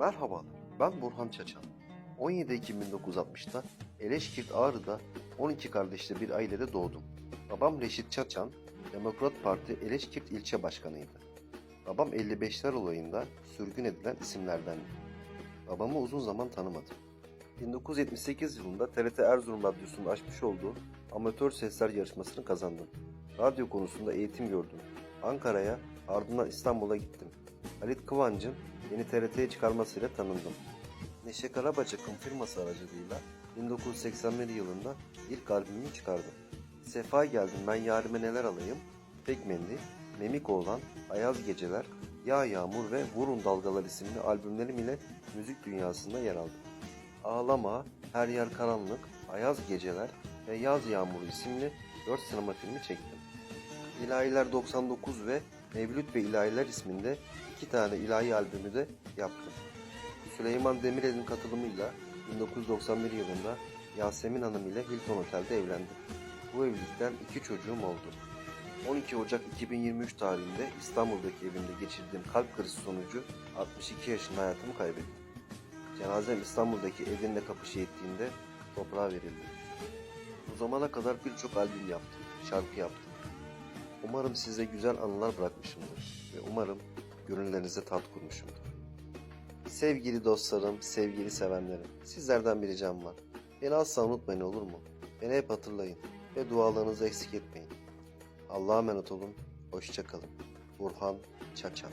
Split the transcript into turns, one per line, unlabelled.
Merhaba, ben Burhan Çaçan. 17 Ekim 1960'da Eleşkirt Ağrı'da 12 kardeşli bir ailede doğdum. Babam Reşit Çaçan, Demokrat Parti Eleşkirt ilçe başkanıydı. Babam 55'ler olayında sürgün edilen isimlerdendi. Babamı uzun zaman tanımadım. 1978 yılında TRT Erzurum Radyosu'nda açmış olduğu amatör sesler yarışmasını kazandım. Radyo konusunda eğitim gördüm. Ankara'ya, ardından İstanbul'a gittim. Halit Kıvanç'ın beni TRT'ye çıkarmasıyla tanındım. Neşe Karabacak'ın firması aracılığıyla 1981 yılında ilk albümümü çıkardım. Sefa geldim ben yarime neler alayım, Pek Mendil, Memik Oğlan, Ayaz Geceler, Yağ Yağmur ve Vurun Dalgalar isimli albümlerim ile müzik dünyasında yer aldım. Ağlama, Her Yer Karanlık, Ayaz Geceler ve Yaz Yağmuru isimli 4 sinema filmi çektim. İlahiler 99 ve Mevlüt ve İlahiler isminde iki tane ilahi albümü de yaptım. Süleyman Demirel'in katılımıyla 1991 yılında Yasemin Hanım ile Hilton Otel'de evlendim. Bu evlilikten iki çocuğum oldu. 12 Ocak 2023 tarihinde İstanbul'daki evimde geçirdiğim kalp krizi sonucu 62 yaşında hayatımı kaybettim. Cenazem İstanbul'daki Edirne kapı şehitliğinde toprağa verildi. Bu zamana kadar birçok albüm yaptım, şarkı yaptım. Umarım size güzel anılar bırakmışımdır ve umarım gönüllerinize tat kurmuşumdur. Sevgili dostlarım, sevgili sevenlerim, sizlerden bir ricam var. Beni asla unutmayın olur mu? Beni hep hatırlayın ve dualarınızı eksik etmeyin. Allah'a emanet olun, hoşçakalın. Burhan Çaçan